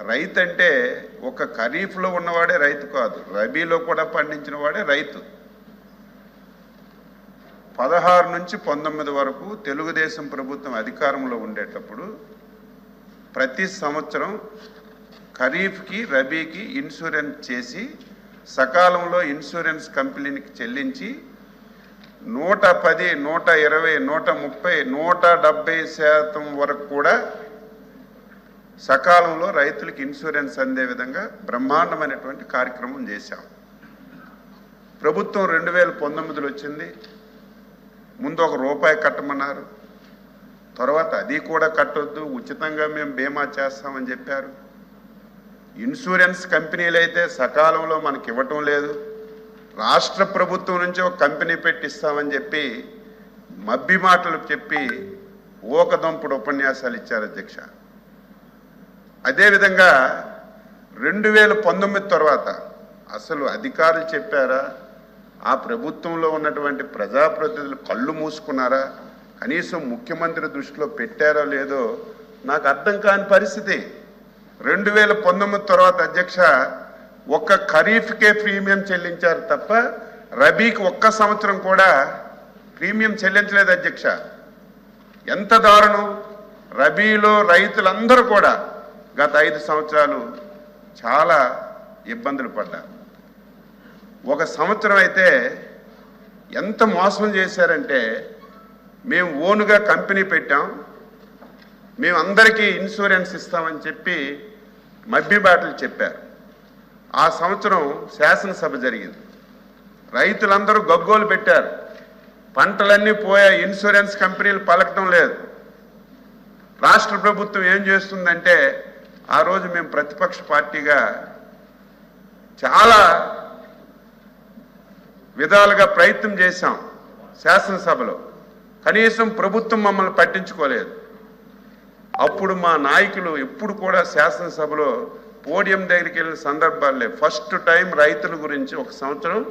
రైతు అంటే ఒక ఖరీఫ్లో ఉన్నవాడే రైతు కాదు. రబీలో కూడా పండించిన వాడే రైతు. పదహారు నుంచి పంతొమ్మిది వరకు తెలుగుదేశం ప్రభుత్వం అధికారంలో ఉండేటప్పుడు ప్రతి సంవత్సరం ఖరీఫ్కి రబీకి ఇన్సూరెన్స్ చేసి సకాలంలో ఇన్సూరెన్స్ కంపెనీకి చెల్లించి నూట పది నూట ఇరవై నూట ముప్పై నూట డెబ్బై శాతం వరకు కూడా సకాలంలో రైతులకు ఇన్సూరెన్స్ అందే విధంగా బ్రహ్మాండమైనటువంటి కార్యక్రమం చేశాం. ప్రభుత్వం రెండు వేల పంతొమ్మిదిలో వచ్చింది. ముందు ఒక రూపాయి కట్టమన్నారు. తర్వాత అది కూడా కట్టొద్దు. ఉచితంగా మేము బీమా చేస్తామని చెప్పారు. ఇన్సూరెన్స్ కంపెనీలు అయితే సకాలంలో మనకి ఇవ్వటం లేదు. రాష్ట్ర ప్రభుత్వం నుంచి ఒక కంపెనీ పెట్టిస్తామని చెప్పి మబ్బి మాటలు చెప్పి ఓకదంపుడు ఉపన్యాసాలు ఇచ్చారు అధ్యక్ష. అదేవిధంగా రెండు వేల పంతొమ్మిది తర్వాత అసలు అధికారులు చెప్పారా? ఆ ప్రభుత్వంలో ఉన్నటువంటి ప్రజాప్రతినిధులు కళ్ళు మూసుకున్నారా? కనీసం ముఖ్యమంత్రి దృష్టిలో పెట్టారో లేదో నాకు అర్థం కాని పరిస్థితి. రెండు వేల పంతొమ్మిది తర్వాత అధ్యక్ష ఒక్క ఖరీఫ్కే ప్రీమియం చెల్లించారు తప్ప రబీకి ఒక్క సంవత్సరం కూడా ప్రీమియం చెల్లించలేదు అధ్యక్ష. ఎంత దారుణం! రబీలో రైతులందరూ కూడా గత ఐదు సంవత్సరాలు చాలా ఇబ్బందులు పడ్డారు ఒక సంవత్సరం అయితే ఎంత మోసం చేశారంటే మేము ఓనుగా కంపెనీ పెట్టాం మేము అందరికీ ఇన్సూరెన్స్ ఇస్తామని చెప్పి మభ్యబాటలు చెప్పారు. ఆ సంవత్సరం శాసనసభ జరిగింది. రైతులందరూ గగ్గోలు పెట్టారు. పంటలన్నీ పోయా ఇన్సూరెన్స్ కంపెనీలు పలకడం లేదు. రాష్ట్ర ప్రభుత్వం ఏం చేస్తుందంటే ఆ రోజు మేము ప్రతిపక్ష పార్టీగా చాలా విధాలుగా ప్రయత్నం చేశాం శాసనసభలో. కనీసం ప్రభుత్వం మమ్మల్ని పట్టించుకోలేదు. అప్పుడు మా నాయకులు ఎప్పుడు కూడా శాసనసభలో పోడియం దగ్గరికి వెళ్ళిన సందర్భాలు లేవు. ఫస్ట్ టైం రైతుల గురించి ఒక సంవత్సరం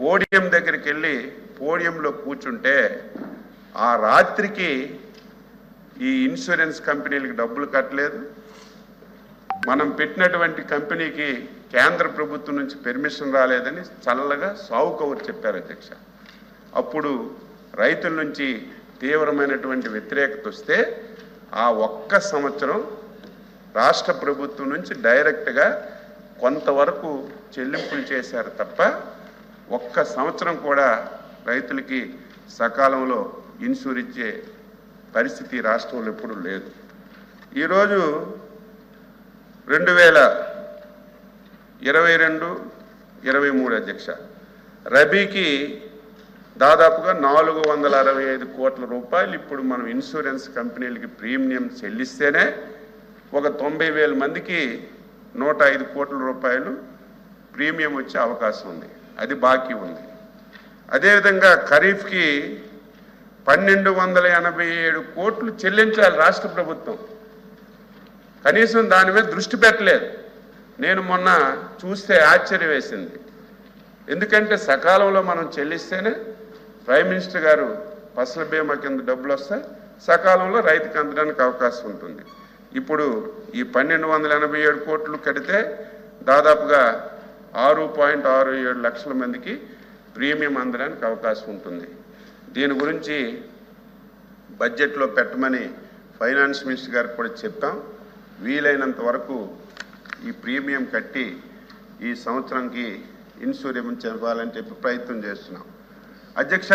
పోడియం దగ్గరికి వెళ్ళి పోడియంలో కూర్చుంటే ఆ రాత్రికి ఈ ఇన్సూరెన్స్ కంపెనీలకు డబ్బులు కట్టలేదు. మనం పెట్టినటువంటి కంపెనీకి కేంద్ర ప్రభుత్వం నుంచి పెర్మిషన్ రాలేదని చల్లగా సావు కౌరు చెప్పారు అధ్యక్ష. అప్పుడు రైతుల నుంచి తీవ్రమైనటువంటి వ్యతిరేకత వస్తే ఆ ఒక్క సంవత్సరం రాష్ట్ర ప్రభుత్వం నుంచి డైరెక్ట్గా కొంతవరకు చెల్లింపులు చేశారు తప్ప ఒక్క సంవత్సరం కూడా రైతులకి సకాలంలో ఇన్సూర్ ఇచ్చే పరిస్థితి రాష్ట్రంలో ఎప్పుడూ లేదు. ఈరోజు రెండు వేల ఇరవై రెండు ఇరవై మూడు అధ్యక్ష. రబీకి దాదాపుగా నాలుగు వందల అరవై ఐదు కోట్ల రూపాయలు ఇప్పుడు మనం ఇన్సూరెన్స్ కంపెనీలకి ప్రీమియం చెల్లిస్తేనే ఒక తొంభై వేల మందికి నూట ఐదు కోట్ల రూపాయలు ప్రీమియం వచ్చే అవకాశం ఉంది. అది బాకీ ఉంది. అదేవిధంగా ఖరీఫ్కి పన్నెండు వందల ఎనభై ఏడు కోట్లు చెల్లించాలి రాష్ట్ర ప్రభుత్వం. కనీసం దాని మీద దృష్టి పెట్టలేదు. నేను మొన్న చూస్తే ఆశ్చర్యం వేసింది. ఎందుకంటే సకాలంలో మనం చెల్లిస్తేనే ప్రైమ్ మినిస్టర్ గారు ఫసల బీమా కింద డబ్బులు వస్తే సకాలంలో రైతుకి అందడానికి అవకాశం ఉంటుంది. ఇప్పుడు ఈ పన్నెండు వందల ఎనభై ఏడు కోట్లు కడితే దాదాపుగా ఆరు పాయింట్ ఆరు ఏడు లక్షల మందికి ప్రీమియం అందడానికి అవకాశం ఉంటుంది. దీని గురించి బడ్జెట్లో పెట్టమని ఫైనాన్స్ మినిస్టర్ గారికి కూడా చెప్పాం. వీలైనంత వరకు ఈ ప్రీమియం కట్టి ఈ సంవత్సరంకి ఇన్సూరెన్స్ ఇవ్వాలని చెప్పి ప్రయత్నం చేస్తున్నాం. అధ్యక్ష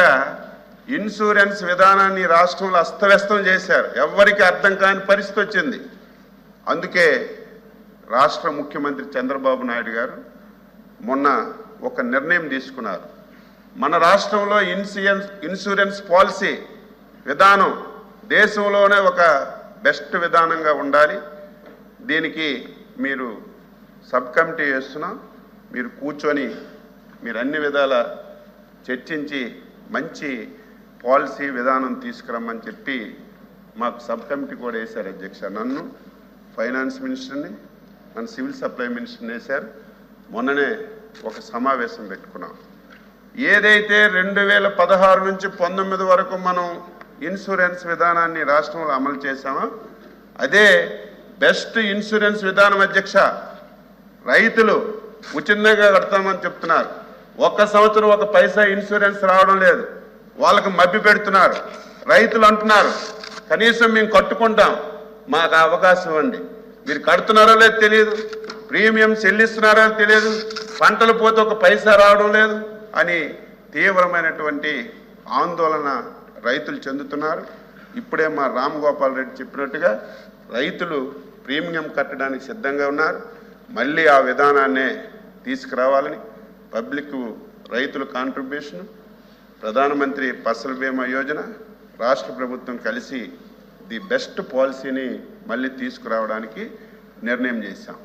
ఇన్సూరెన్స్ విధానాన్ని రాష్ట్రంలో అస్తవ్యస్తం చేశారు. ఎవరికి అర్థం కాని పరిస్థితి వచ్చింది. అందుకే రాష్ట్ర ముఖ్యమంత్రి చంద్రబాబు నాయుడు గారు మొన్న ఒక నిర్ణయం తీసుకున్నారు. మన రాష్ట్రంలో ఇన్సూరెన్స్ ఇన్సూరెన్స్ పాలసీ విధానం దేశంలోనే ఒక బెస్ట్ విధానంగా ఉండాలి. దీనికి మీరు సబ్ కమిటీ చేస్తున్నాం మీరు కూర్చొని మీరు అన్ని విధాల చర్చించి మంచి పాలసీ విధానం తీసుకురమ్మని చెప్పి మాకు సబ్ కమిటీ కూడా వేశారు అధ్యక్ష. నన్ను ఫైనాన్స్ మినిస్టర్ని మన సివిల్ సప్లై మినిస్టర్ని వేశారు. మొన్ననే ఒక సమావేశం పెట్టుకున్నాం. ఏదైతే రెండు వేల పదహారు నుంచి పంతొమ్మిది వరకు మనం ఇన్సూరెన్స్ విధానాన్ని రాష్ట్రంలో అమలు చేశామో అదే బెస్ట్ ఇన్సూరెన్స్ విధానం అధ్యక్ష. రైతులు ఉచితంగా కడతామని చెప్తున్నారు. ఒక్క సంవత్సరం ఒక పైసా ఇన్సూరెన్స్ రావడం లేదు. వాళ్ళకి మభ్య పెడుతున్నారు. రైతులు అంటున్నారు కనీసం మేము కట్టుకుంటాం. మాకు అవకాశం అండి మీరు కడుతున్నారో లేదో తెలియదు. ప్రీమియం చెల్లిస్తున్నారో తెలియదు. పంటలు పోతే ఒక పైసా రావడం లేదు అని తీవ్రమైనటువంటి ఆందోళన రైతులు చెందుతున్నారు. ఇప్పుడే మా రామ్ గోపాల్ రెడ్డి చెప్పినట్టుగా రైతులు ప్రీమియం కట్టడానికి సిద్ధంగా ఉన్నారు. మళ్ళీ ఆ విధానాన్నే తీసుకురావాలని పబ్లిక్ రైతుల కాంట్రిబ్యూషన్ ప్రధానమంత్రి ఫసల్ బీమా యోజన రాష్ట్ర ప్రభుత్వం కలిసి ది బెస్ట్ పాలసీని మళ్ళీ తీసుకురావడానికి నిర్ణయం చేశాం.